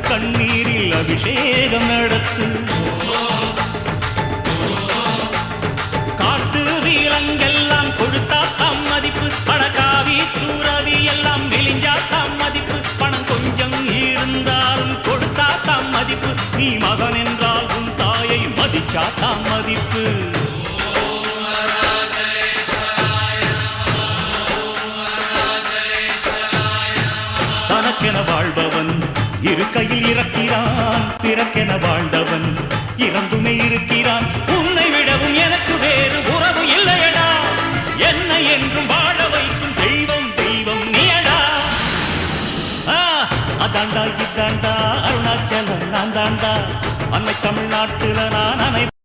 கண்ணீரில் அபிஷேகம் நடத்து. காட்டு வீரங்கெல்லாம் கொடுத்தாத்தாம் மதிப்பு. பணக்காவி தூரவி எல்லாம் விழிஞ்சாத்தாம் மதிப்பு. பணம் கொஞ்சம் இருந்தாலும் கொடுத்தாத்தாம் மதிப்பு. நீ மகன் என்றால் உன் தாயை மதிச்சாத்தாம் மதிப்பு. தனக்கென வாழ்பவன் இருக்கையில் இறக்கிறான் பிறக்கென வாழ்ந்தவன். இறந்துமே இருக்கிறான். உன்னை விடவும் எனக்கு வேறு உறவு இல்லையடா. என்னை என்றும் வாழ வைக்கும் தெய்வம் தெய்வம் நீயடா. அதாண்டா இதாண்டா அருணாச்சலம் நான் தாண்டா. அன்னை தமிழ்நாட்டுல நான்